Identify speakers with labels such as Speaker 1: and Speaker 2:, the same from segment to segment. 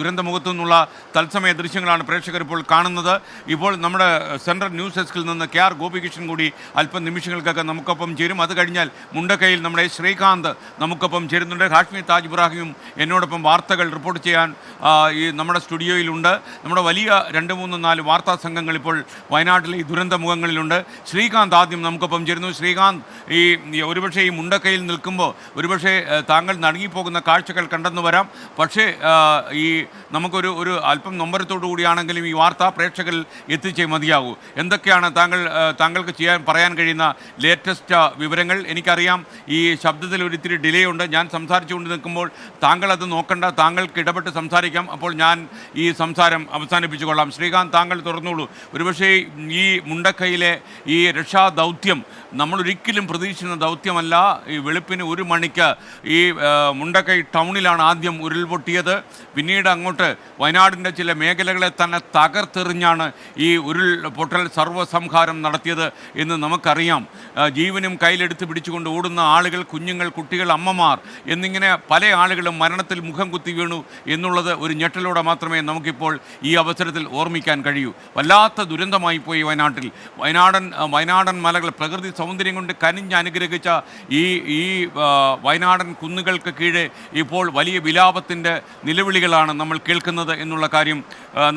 Speaker 1: ദുരന്തമുഖത്തു നിന്നുള്ള തത്സമയ ദൃശ്യങ്ങളാണ് പ്രേക്ഷകർ ഇപ്പോൾ കാണുന്നത്. ഇപ്പോൾ നമ്മുടെ സെൻട്രൽ ന്യൂസ് ഡെസ്കിൽ നിന്ന് കെ ആർ ഗോപികൃഷ്ണൻ കൂടി അല്പം നിമിഷങ്ങൾക്കൊക്കെ നമുക്കൊപ്പം ചേരും. അത് കഴിഞ്ഞാൽ മുണ്ടക്കയിൽ നമ്മുടെ ശ്രീകാന്ത് നമുക്കൊപ്പം ചേരുന്നുണ്ട്. ഹാഷ്മി താജ് ഇബ്രാഹിമും എന്നോടൊപ്പം വാർത്തകൾ റിപ്പോർട്ട് ചെയ്യാൻ ഈ നമ്മുടെ സ്റ്റുഡിയോയിലുണ്ട്. നമ്മുടെ വലിയ രണ്ട് മൂന്ന് നാല് വാർത്താ സംഘങ്ങൾ ഇപ്പോൾ വയനാട്ടിലെ ഈ ദുരന്ത മുഖങ്ങളിലുണ്ട് ശ്രീകാന്ത് ആദ്യം നമുക്കൊപ്പം ചേരുന്നു. ശ്രീകാന്ത് ഈ ഒരുപക്ഷേ ഈ മുണ്ടക്കയിൽ നിൽക്കുമ്പോൾ ഒരുപക്ഷേ താങ്കൾ നടുങ്ങിപ്പോകുന്ന കാഴ്ചകൾ കണ്ടെന്ന് വരാം. പക്ഷേ ഈ നമുക്കൊരു ഒരു അല്പം നൊമ്പരത്തോടു കൂടിയാണെങ്കിലും ഈ വാർത്ത പ്രേക്ഷകരിൽ എത്തിച്ചേ മതിയാകൂ. എന്തൊക്കെയാണ് താങ്കൾ താങ്കൾക്ക് ചെയ്യാൻ പറയാൻ കഴിയുന്ന ലേറ്റസ്റ്റ് വിവരങ്ങൾ? എനിക്കറിയാം ഈ ശബ്ദത്തിൽ ഒരു ഇത്തിരി ഡിലേ ഉണ്ട്. ഞാൻ സംസാരിച്ചുകൊണ്ട് നിൽക്കുമ്പോൾ താങ്കൾ അത് നോക്കണ്ട. താങ്കൾക്ക് ഇടപെട്ട് സംസാരിക്കാം. അപ്പോൾ ഞാൻ ഈ സംസാരം അവസാനിപ്പിച്ചു കൊള്ളാം. ശ്രീകാന്ത് താങ്കൾ തുറന്നോളൂ. ഒരുപക്ഷേ ഈ മുണ്ടക്കൈയിലെ ഈ രക്ഷാ ദൗത്യം നമ്മളൊരിക്കലും പ്രതീക്ഷിക്കുന്ന ദൗത്യമല്ല. ഈ വെളുപ്പിന് ഒരു മണിക്ക് ഈ മുണ്ടക്കൈ ടൗണിലാണ് ആദ്യം ഉരുൾപൊട്ടിയത്. പിന്നീട് അങ്ങോട്ട് വയനാടിന്റെ ചില മേഖലകളെ തന്നെ തകർത്തെറിഞ്ഞാണ് ഈ ഉരുൾപൊട്ടൽ സർവസംഹാരം നടത്തിയത് എന്ന് നമുക്കറിയാം. ജീവനും കയ്യിലെടുത്ത് പിടിച്ചുകൊണ്ട് ഓടുന്ന ആളുകൾ കുഞ്ഞുങ്ങൾ കുട്ടികൾ അമ്മമാർ എന്നിങ്ങനെ പല ആളുകളും മരണത്തിൽ മുഖം കുത്തി വീണു എന്നുള്ളത് ഒരു ഞെട്ടലോടെ മാത്രമേ നമുക്കിപ്പോൾ ഈ അവസരത്തിൽ ഓർമ്മിക്കാൻ കഴിയൂ. വല്ലാത്ത ദുരന്തമായി പോയി വയനാട്ടിൽ. വയനാടൻ വയനാടൻ മലകൾ പ്രകൃതി സൗന്ദര്യം കൊണ്ട് കനിഞ്ഞ് അനുഗ്രഹിച്ച ഈ ഈ വയനാടൻ കുന്നുകൾക്ക് കീഴെ ഇപ്പോൾ വലിയ വിലാപത്തിന്റെ നിലവിളികളാണ് നമ്മൾ കേൾക്കുന്നത് എന്നുള്ള കാര്യം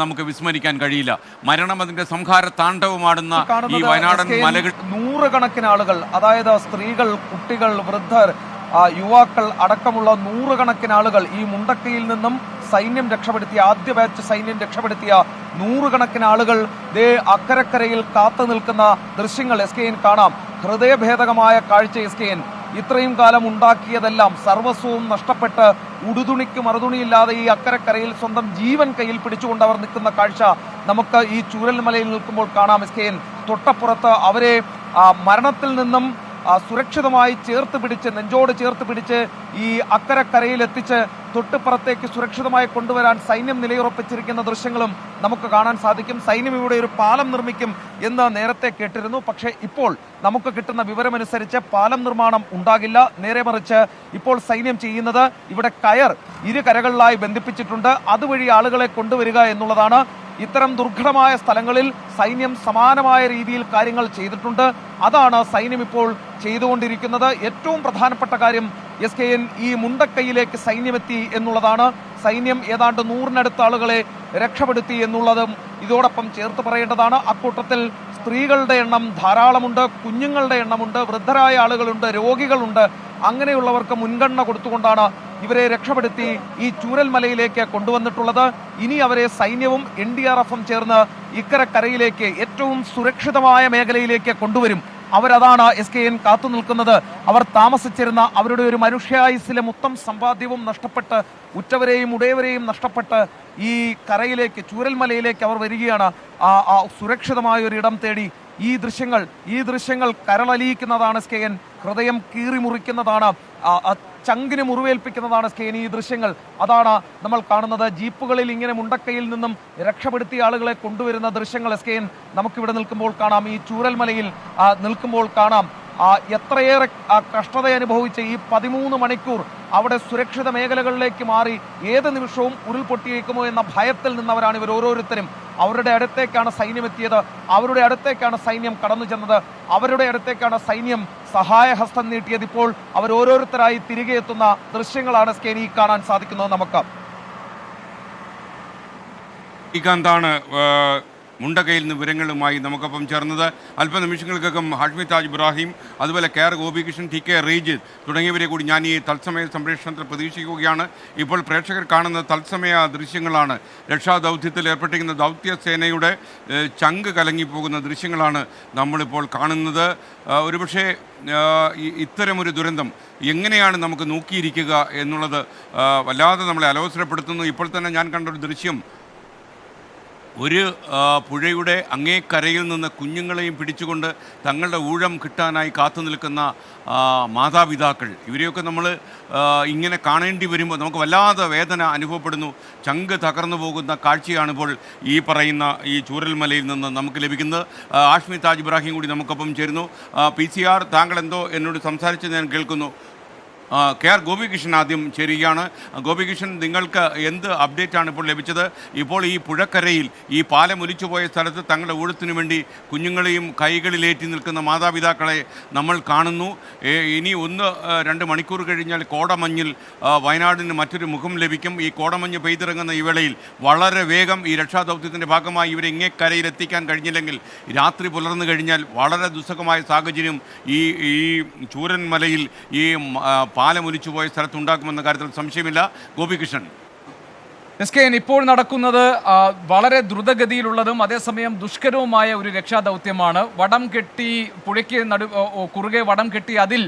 Speaker 1: നമുക്ക് വിസ്മരിക്കാൻ കഴിയില്ല. മരണം അതിന്റെ സംഹാര താണ്ഡവമാടുന്ന ഈ വയനാടൻ മലകൾ
Speaker 2: നൂറുകണക്കിന് ആളുകൾ അതായത് സ്ത്രീകൾ കുട്ടികൾ വൃദ്ധർ യുവാക്കൾ അടക്കമുള്ള നൂറുകണക്കിന് ആളുകൾ ഈ മുണ്ടക്കയിൽ നിന്നും സൈന്യം രക്ഷപ്പെടുത്തിയ ആദ്യ ബാച്ച് സൈന്യം രക്ഷപ്പെടുത്തിയ നൂറുകണക്കിന് ആളുകൾ ദേ അക്കരക്കരയിൽ കാത്തു നിൽക്കുന്ന ദൃശ്യങ്ങൾ എസ് കെ കാണാം. ഹൃദയഭേദകമായ കാഴ്ച എസ് കെ എൻ. ഇത്രയും കാലം ഉണ്ടാക്കിയതെല്ലാം സർവസ്വവും നഷ്ടപ്പെട്ട് ഉടുതുണിക്ക് മറുതുണിയില്ലാതെ ഈ അക്കരക്കരയിൽ സ്വന്തം ജീവൻ കയ്യിൽ പിടിച്ചുകൊണ്ട് അവർ നിൽക്കുന്ന കാഴ്ച നമുക്ക് ഈ ചൂരൽമലയിൽ നിൽക്കുമ്പോൾ കാണാം. എസ് കെ തൊട്ടപ്പുറത്ത് അവരെ മരണത്തിൽ നിന്നും സുരക്ഷിതമായി ചേർത്ത് പിടിച്ച് നെഞ്ചോട് ചേർത്ത് പിടിച്ച് ഈ അക്കരക്കരയിൽ എത്തിച്ച് തൊട്ടുപുറത്തേക്ക് സുരക്ഷിതമായി കൊണ്ടുവരാൻ സൈന്യം നിലയുറപ്പിച്ചിരിക്കുന്ന ദൃശ്യങ്ങളും നമുക്ക് കാണാൻ സാധിക്കും. സൈന്യം ഇവിടെ ഒരു പാലം നിർമ്മിക്കും എന്ന് നേരത്തെ കേട്ടിരുന്നു. പക്ഷേ ഇപ്പോൾ നമുക്ക് കിട്ടുന്ന വിവരമനുസരിച്ച് പാലം നിർമ്മാണം ഉണ്ടാകില്ല. നേരെ മറിച്ച് ഇപ്പോൾ സൈന്യം ചെയ്യുന്നത് ഇവിടെ കയർ ഇരു കരകളിലായി ബന്ധിപ്പിച്ചിട്ടുണ്ട്. അതുവഴി ആളുകളെ കൊണ്ടുവരിക എന്നുള്ളതാണ് ഇത്തരം ദുർഘടമായ സ്ഥലങ്ങളിൽ സൈന്യം സമാനമായ രീതിയിൽ കാര്യങ്ങൾ ചെയ്തിട്ടുണ്ട്. അതാണ് സൈന്യം ഇപ്പോൾ ചെയ്തുകൊണ്ടിരിക്കുന്നത്. ഏറ്റവും പ്രധാനപ്പെട്ട കാര്യം എസ് കെ എൻ ഈ മുണ്ടക്കൈയിലേക്ക് സൈന്യമെത്തി എന്നുള്ളതാണ്. സൈന്യം ഏതാണ്ട് നൂറിനടുത്ത ആളുകളെ രക്ഷപ്പെടുത്തി എന്നുള്ളതും ഇതോടൊപ്പം ചേർത്ത് പറയേണ്ടതാണ്. അക്കൂട്ടത്തിൽ സ്ത്രീകളുടെ എണ്ണം ധാരാളമുണ്ട് കുഞ്ഞുങ്ങളുടെ എണ്ണമുണ്ട് വൃദ്ധരായ ആളുകളുണ്ട് രോഗികളുണ്ട്. അങ്ങനെയുള്ളവർക്ക് മുൻഗണന കൊടുത്തുകൊണ്ടാണ് ഇവരെ രക്ഷപ്പെടുത്തി ഈ ചൂരൽമലയിലേക്ക് കൊണ്ടുവന്നിട്ടുള്ളത്. ഇനി അവരെ സൈന്യവും എൻ ഡി ആർ എഫും ചേർന്ന് ഇക്കരക്കരയിലേക്ക് ഏറ്റവും സുരക്ഷിതമായ മേഖലയിലേക്ക് കൊണ്ടുവരും. അവരതാണ് എസ് കെ എൻ കാത്തു നിൽക്കുന്നത്. അവർ താമസിച്ചിരുന്ന അവരുടെ ഒരു മനുഷ്യായുസിലെ മൊത്തം സമ്പാദ്യവും നഷ്ടപ്പെട്ട് ഉറ്റവരെയും ഉടയവരെയും നഷ്ടപ്പെട്ട് ഈ കരയിലേക്ക് ചൂരൽമലയിലേക്ക് അവർ വരികയാണ്. ആ ആ സുരക്ഷിതമായ ഒരു ഇടം തേടി ഈ ദൃശ്യങ്ങൾ ഈ ദൃശ്യങ്ങൾ കരളലിയിക്കുന്നതാണ് എസ് കെ എൻ ഹൃദയം കീറി മുറിക്കുന്നതാണ് ആ, ആ ചങ്കിന് മുറിവേൽപ്പിക്കുന്നതാണ് എൻ ഈ ദൃശ്യങ്ങൾ. അതാണ് നമ്മൾ കാണുന്നത്. ജീപ്പുകളിൽ ഇങ്ങനെ മുണ്ടക്കയിൽ നിന്നും രക്ഷപ്പെടുത്തിയ ആളുകളെ കൊണ്ടുവരുന്ന ദൃശ്യങ്ങൾ എൻ നമുക്കിവിടെ നിൽക്കുമ്പോൾ കാണാം. ഈ ചൂരൽമലയിൽ നിൽക്കുമ്പോൾ കാണാം. എത്രയേറെ കഷ്ടത അനുഭവിച്ച ഈ പതിമൂന്ന് മണിക്കൂർ അവിടെ സുരക്ഷിത മേഖലകളിലേക്ക് മാറി ഏത് നിമിഷവും ഉരുൾപൊട്ടിയേക്കുമോ എന്ന ഭയത്തിൽ നിന്നവരാണ് ഇവർ ഓരോരുത്തരും. അവരുടെ അടുത്തേക്കാണ് സൈന്യം എത്തിയത്. അവരുടെ അടുത്തേക്കാണ് സൈന്യം കടന്നു ചെന്നത്. അവരുടെ അടുത്തേക്കാണ് സൈന്യം സഹായഹസ്തം നീട്ടിയത്. ഇപ്പോൾ അവർ ഓരോരുത്തരായി തിരികെ എത്തുന്ന ദൃശ്യങ്ങളാണ് സ്കേനി കാണാൻ സാധിക്കുന്നത് നമുക്ക്.
Speaker 1: ശ്രീകാന്താണ് ആ, മുണ്ടകയിൽ നിന്ന് വിവരങ്ങളുമായി നമുക്കൊപ്പം ചേർന്നത് അല്പനിമിഷങ്ങൾക്കകം ഹാഷ്മി താജ് ഇബ്രാഹിം അതുപോലെ K R Gopikrishnan T K Rejith തുടങ്ങിയവരെ കൂടി ഞാൻ ഈ തത്സമയ സംപ്രേഷണത്തിൽ പ്രതീക്ഷിക്കുകയാണ്. ഇപ്പോൾ പ്രേക്ഷകർ കാണുന്ന തത്സമയ ദൃശ്യങ്ങളാണ്. രക്ഷാദൗത്യത്തിൽ ഏർപ്പെട്ടിരിക്കുന്ന ദൗത്യ സേനയുടെ ഏഹ്, ചങ്ക് കലങ്ങിപ്പോകുന്ന ദൃശ്യങ്ങളാണ് നമ്മളിപ്പോൾ കാണുന്നത്. ഒരുപക്ഷേ ഇത്തരമൊരു ദുരന്തം എങ്ങനെയാണ് നമുക്ക് നോക്കിയിരിക്കുക എന്നുള്ളത് വല്ലാതെ നമ്മളെ അലോസരപ്പെടുത്തുന്നു. ഇപ്പോൾ തന്നെ ഞാൻ കണ്ട ഒരു ദൃശ്യം ഒരു പുഴയുടെ അങ്ങേക്കരയിൽ നിന്ന് കുഞ്ഞുങ്ങളെയും പിടിച്ചുകൊണ്ട് തങ്ങളുടെ ഊഴം കിട്ടാനായി കാത്തു നിൽക്കുന്ന മാതാപിതാക്കൾ. ഇവരെയൊക്കെ നമ്മൾ ഇങ്ങനെ കാണേണ്ടി വരുമ്പോൾ നമുക്ക് വല്ലാതെ വേദന അനുഭവപ്പെടുന്നു. ചങ്ക് തകർന്നു പോകുന്ന കാഴ്ചയാണിപ്പോൾ ഈ പറയുന്ന ഈ ചൂരൽമലയിൽ നിന്ന് നമുക്ക് ലഭിക്കുന്നത്. ആഷ്മി താജ് ഇബ്രാഹിം കൂടി നമുക്കൊപ്പം ചേരുന്നു. പി സി ആർ താങ്കൾ എന്തോ എന്നോട് സംസാരിച്ച് ഞാൻ കേൾക്കുന്നു. കെ ആർ ഗോപികൃഷ്ണൻ ആദ്യം ചേരുകയാണ്. ഗോപികൃഷ്ണൻ നിങ്ങൾക്ക് എന്ത് അപ്ഡേറ്റ് ആണ് ഇപ്പോൾ ലഭിച്ചത്? ഇപ്പോൾ ഈ പുഴക്കരയിൽ ഈ പാലം ഒലിച്ചു പോയ സ്ഥലത്ത് തങ്ങളുടെ ഊഴത്തിനു വേണ്ടി കുഞ്ഞുങ്ങളെയും കൈകളിലേറ്റി നിൽക്കുന്ന മാതാപിതാക്കളെ നമ്മൾ കാണുന്നു. ഇനി ഒന്ന് രണ്ട് മണിക്കൂർ കഴിഞ്ഞാൽ കോടമഞ്ഞിൽ വയനാടിന് മറ്റൊരു മുഖം ലഭിക്കും. ഈ കോടമഞ്ഞ് പെയ്തിറങ്ങുന്ന ഈ വേളയിൽ വളരെ വേഗം ഈ രക്ഷാദൗത്യത്തിന്റെ ഭാഗമായി ഇവരെ ഇങ്ങേ കരയിലെത്തിക്കാൻ കഴിഞ്ഞില്ലെങ്കിൽ രാത്രി പുലർന്നു കഴിഞ്ഞാൽ വളരെ ദുസ്സഹമായ സാഹചര്യം ഈ ഈ ചൂരൻമലയിൽ ഈ മ, പോയ സ്ഥലത്തുണ്ടാക്കുമെന്ന കാര്യത്തിൽ സംശയമില്ല. ഗോപികൃഷ്ണൻ.
Speaker 3: എസ് കെ എൻ ഇപ്പോൾ നടക്കുന്നത് വളരെ ദ്രുതഗതിയിലുള്ളതും അതേസമയം ദുഷ്കരവുമായ ഒരു രക്ഷാദൗത്യമാണ്. വടം കെട്ടി പുഴയ്ക്ക് നടു കുറുകെ വടം കെട്ടി അതിൽ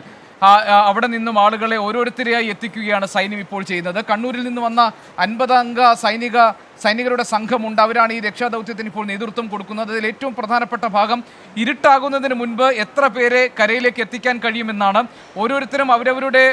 Speaker 3: അവിടെ നിന്നും ആളുകളെ ഓരോരുത്തരെയായി എത്തിക്കുകയാണ് സൈന്യം ഇപ്പോൾ ചെയ്യുന്നത്. കണ്ണൂരിൽ നിന്ന് വന്ന അൻപതംഗ സൈനിക സൈനികരുടെ സംഘമുണ്ട് അവരാണ് ഈ രക്ഷാദൗത്യത്തിന് ഇപ്പോൾ നേതൃത്വം കൊടുക്കുന്നത്. അതിൽ ഏറ്റവും പ്രധാനപ്പെട്ട ഭാഗം ഇരുട്ടാകുന്നതിന് മുൻപ് എത്ര പേരെ കരയിലേക്ക് എത്തിക്കാൻ കഴിയുമെന്നാണ്. ഓരോരുത്തരും അവരവരുടെ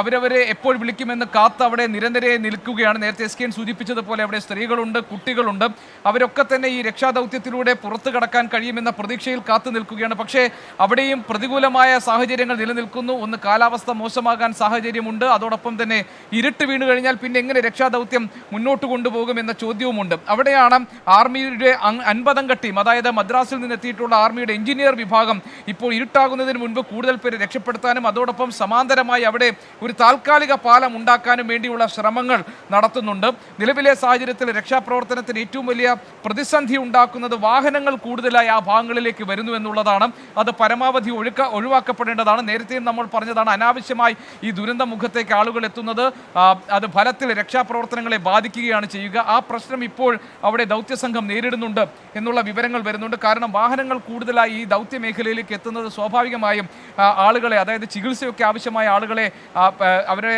Speaker 3: അവരവരെ എപ്പോൾ വിളിക്കുമെന്ന് കാത്ത് അവിടെ നിരന്തരെ നിൽക്കുകയാണ്. നേരത്തെ എസ് കെ എൻ സൂചിപ്പിച്ചതുപോലെ അവിടെ സ്ത്രീകളുണ്ട് കുട്ടികളുണ്ട്. അവരൊക്കെ തന്നെ ഈ രക്ഷാദൗത്യത്തിലൂടെ പുറത്തു കടക്കാൻ കഴിയുമെന്ന പ്രതീക്ഷയിൽ കാത്തു നിൽക്കുകയാണ്. പക്ഷേ അവിടെയും പ്രതികൂലമായ സാഹചര്യങ്ങൾ നിലനിൽക്കുന്നു. ഒന്ന് കാലാവസ്ഥ മോശമാകാൻ സാഹചര്യമുണ്ട്. അതോടൊപ്പം തന്നെ ഇരുട്ട് വീണ് കഴിഞ്ഞാൽ പിന്നെ എങ്ങനെ രക്ഷാദൗത്യം മുന്നോട്ട് കൊണ്ടുപോകുമെന്ന ചോദ്യവുമുണ്ട്. അവിടെയാണ് ആർമിയുടെ അൻപതംഗ ടീം അതായത് മദ്രാസിൽ നിന്ന് എത്തിയിട്ടുള്ള ആർമിയുടെ എഞ്ചിനീയർ വിഭാഗം ഇപ്പോൾ ഇരുട്ടാകുന്നതിന് മുൻപ് കൂടുതൽ പേരെ രക്ഷപ്പെടുത്താനും അതോടൊപ്പം സമാന്തരമായി അവിടെ ഒരു താൽക്കാലിക പാലം ഉണ്ടാക്കാനും വേണ്ടിയുള്ള ശ്രമങ്ങൾ നടത്തുന്നുണ്ട്. നിലവിലെ സാഹചര്യത്തിൽ രക്ഷാപ്രവർത്തനത്തിന് ഏറ്റവും വലിയ പ്രതിസന്ധി ഉണ്ടാക്കുന്നത് വാഹനങ്ങൾ കൂടുതലായി ആ ഭാഗങ്ങളിലേക്ക് വരുന്നു എന്നുള്ളതാണ്. അത് പരമാവധി ഒഴുക്ക ഒഴിവാക്കപ്പെടേണ്ടതാണ്. നേരത്തെയും നമ്മൾ പറഞ്ഞതാണ് അനാവശ്യമായി ഈ ദുരന്ത മുഖത്തേക്ക് ആളുകൾ എത്തുന്നത്. അത് ഫലത്തിൽ രക്ഷാപ്രവർത്തനങ്ങളെ ബാധിക്കുകയാണ് ചെയ്യുക. ആ ഇപ്പോൾ അവിടെ ദൗത്യസംഘം നേരിടുന്നുണ്ട് എന്നുള്ള വിവരങ്ങൾ വരുന്നുണ്ട്. കാരണം വാഹനങ്ങൾ കൂടുതലായി ഈ ദൗത്യ മേഖലയിലേക്ക് എത്തുന്നത് സ്വാഭാവികമായും ആളുകളെ അതായത് ചികിത്സയൊക്കെ ആവശ്യമായ ആളുകളെ അവരെ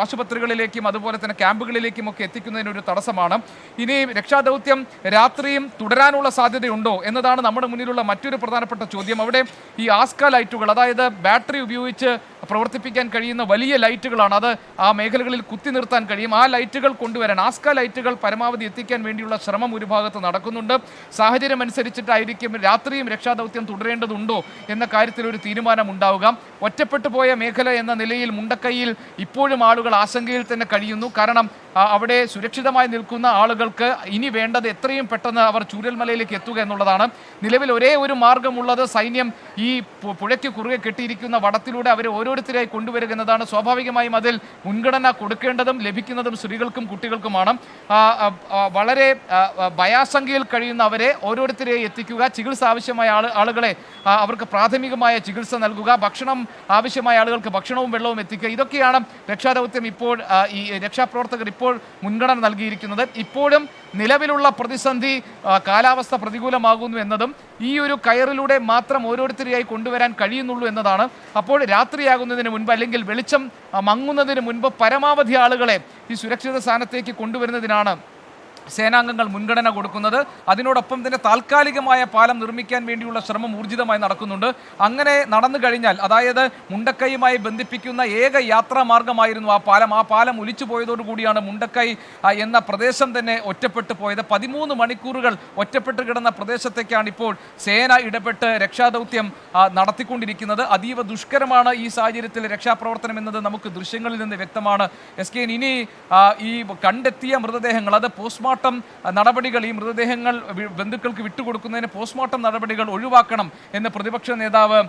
Speaker 3: ആശുപത്രികളിലേക്കും അതുപോലെ തന്നെ ക്യാമ്പുകളിലേക്കും ഒക്കെ എത്തിക്കുന്നതിന് ഒരു തടസ്സമാണ്. ഇനി രക്ഷാദൗത്യം രാത്രിയും തുടരാനുള്ള സാധ്യതയുണ്ടോ എന്നതാണ് നമ്മുടെ മുന്നിലുള്ള മറ്റൊരു പ്രധാനപ്പെട്ട ചോദ്യം. അവിടെ ഈ ആസ്ക ലൈറ്റുകൾ അതായത് ബാറ്ററി ഉപയോഗിച്ച് പ്രവർത്തിപ്പിക്കാൻ കഴിയുന്ന വലിയ ലൈറ്റുകളാണ്. അത് ആ മേഖലകളിൽ കുത്തി നിർത്താൻ കഴിയും. ആ ലൈറ്റുകൾ കൊണ്ടുവരാൻ ആസ്ക ലൈറ്റുകൾ പരമാവധി എത്തിക്കാൻ വേണ്ടിയുള്ള ശ്രമം ഒരു ഭാഗത്ത് നടക്കുന്നുണ്ട്. സാഹചര്യം അനുസരിച്ചിട്ടായിരിക്കും രാത്രിയും രക്ഷാദൗത്യം തുടരേണ്ടതുണ്ടോ എന്ന കാര്യത്തിൽ ഒരു തീരുമാനം ഉണ്ടാവുക ഒറ്റപ്പെട്ടു പോയ മേഖല എന്ന നിലയിൽ മുണ്ടക്കൈയിൽ ഇപ്പോഴും ആളുകൾ ആശങ്കയിൽ തന്നെ കഴിയുന്നു. കാരണം അവിടെ സുരക്ഷിതമായി നിൽക്കുന്ന ആളുകൾക്ക് ഇനി വേണ്ടത് എത്രയും പെട്ടെന്ന് അവർ ചൂരൽമലയിലേക്ക് എത്തുക എന്നുള്ളതാണ്. നിലവിൽ ഒരേ ഒരു മാർഗമുള്ളത് സൈന്യം ഈ പുഴയ്ക്ക് കുറുകെ കെട്ടിയിരിക്കുന്ന വടത്തിലൂടെ അവരെ ഓരോരുത്തരായി കൊണ്ടുവരിക എന്നതാണ്. സ്വാഭാവികമായും അതിൽ മുൻഗണന കൊടുക്കേണ്ടതും ലഭിക്കുന്നതും സ്ത്രീകൾക്കും കുട്ടികൾക്കുമാണ്. വളരെ ഭയാശങ്കയിൽ കഴിയുന്ന അവരെ ഓരോരുത്തരെ എത്തിക്കുക ചികിത്സ ആവശ്യമായ ആൾ ആളുകളെ അവർക്ക് പ്രാഥമികമായ ചികിത്സ നൽകുക ഭക്ഷണം ആവശ്യമായ ആളുകൾക്ക് ഭക്ഷണവും വെള്ളവും എത്തിക്കുക ഇതൊക്കെയാണ് രക്ഷാദൗത്യം ഇപ്പോൾ ഈ രക്ഷാപ്രവർത്തകർ ഇപ്പോൾ മുൻഗണന നൽകിയിരിക്കുന്നത്. ഇപ്പോഴും നിലവിലുള്ള പ്രതിസന്ധി കാലാവസ്ഥ പ്രതികൂലമാകുന്നു എന്നതും ഈ ഒരു കയറിലൂടെ മാത്രം ഓരോരുത്തരെയായി കൊണ്ടുവരാൻ കഴിയുന്നുള്ളൂ എന്നതാണ്. അപ്പോൾ രാത്രിയാകുന്നതിന് മുൻപ് അല്ലെങ്കിൽ വെളിച്ചം മങ്ങുന്നതിന് മുൻപ് പരമാവധി ആളുകളെ ഈ സുരക്ഷിത സ്ഥാനത്തേക്ക് കൊണ്ടുവരുന്നതിനാണ് സേനാംഗങ്ങൾ മുൻഗണന കൊടുക്കുന്നത്. അതിനോടൊപ്പം തന്നെ താൽക്കാലികമായ പാലം നിർമ്മിക്കാൻ വേണ്ടിയുള്ള ശ്രമം ഊർജിതമായി നടക്കുന്നുണ്ട്. അങ്ങനെ നടന്നു കഴിഞ്ഞാൽ അതായത് മുണ്ടക്കൈയുമായി ബന്ധിപ്പിക്കുന്ന ഏക യാത്രാ മാർഗമായിരുന്നു ആ പാലം. ആ പാലം ഒലിച്ചു പോയതോടുകൂടിയാണ് മുണ്ടക്കൈ എന്ന പ്രദേശം തന്നെ ഒറ്റപ്പെട്ടു പോയത്. പതിമൂന്ന് മണിക്കൂറുകൾ ഒറ്റപ്പെട്ട് കിടന്ന പ്രദേശത്തേക്കാണ് ഇപ്പോൾ സേന ഇടപെട്ട് രക്ഷാദൗത്യം നടത്തിക്കൊണ്ടിരിക്കുന്നത്. അതീവ ദുഷ്കരമാണ് ഈ സാഹചര്യത്തിൽ രക്ഷാപ്രവർത്തനം എന്നത് നമുക്ക് ദൃശ്യങ്ങളിൽ നിന്ന് വ്യക്തമാണ്. എസ് കെ ഇനി ഈ കണ്ടെത്തിയ മൃതദേഹങ്ങൾ അത് പോസ്റ്റ്മോർട്ടം നടപടികൾ ഈ മൃതദേഹങ്ങൾ ബന്ധുക്കൾക്ക് വിട്ടുകൊടുക്കുന്നതിന് പോസ്റ്റ്മോർട്ടം നടപടികൾ ഒഴിവാക്കണം എന്ന് പ്രതിപക്ഷ നേതാവ്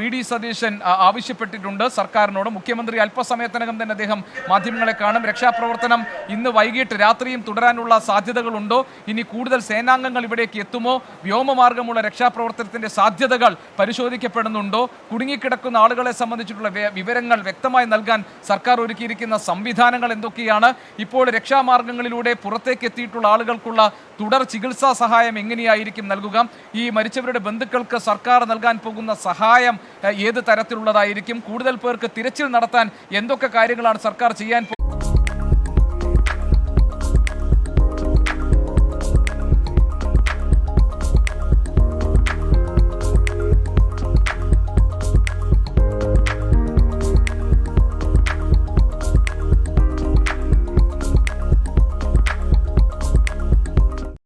Speaker 3: വി. ഡി. സതീശൻ ആവശ്യപ്പെട്ടിട്ടുണ്ട്. സർക്കാരിനോട് മുഖ്യമന്ത്രി അല്പസമയത്തിനകം തന്നെ അദ്ദേഹം മാധ്യമങ്ങളെ കാണും. രക്ഷാപ്രവർത്തനം ഇന്ന് വൈകിട്ട് രാത്രിയും തുടരാനുള്ള സാധ്യതകളുണ്ടോ. ഇനി കൂടുതൽ സേനാംഗങ്ങൾ ഇവിടേക്ക് എത്തുമോ? വ്യോമമാർഗമുള്ള രക്ഷാപ്രവർത്തനത്തിന്റെ സാധ്യതകൾ പരിശോധിക്കപ്പെടുന്നുണ്ടോ? കുടുങ്ങിക്കിടക്കുന്ന ആളുകളെ സംബന്ധിച്ചിട്ടുള്ള വിവരങ്ങൾ വ്യക്തമായി നൽകാൻ സർക്കാർ ഒരുക്കിയിരിക്കുന്ന സംവിധാനങ്ങൾ എന്തൊക്കെയാണ്? ഇപ്പോൾ രക്ഷാമാർഗങ്ങളിലൂടെ പുറത്തേക്ക് എത്തിയിട്ടുള്ള ആളുകൾക്കുള്ള തുടർ ചികിത്സാ സഹായം എങ്ങനെയായിരിക്കും നൽകുക? ഈ മരിച്ചവരുടെ ബന്ധുക്കൾക്ക് സർക്കാർ നൽകാൻ പോകുന്ന സഹായം ഏത് തരത്തിലുള്ളതായിരിക്കും? കൂടുതൽ പേർക്ക് തിരച്ചിൽ നടത്താൻ എന്തൊക്കെ കാര്യങ്ങളാണ് സർക്കാർ ചെയ്യാൻ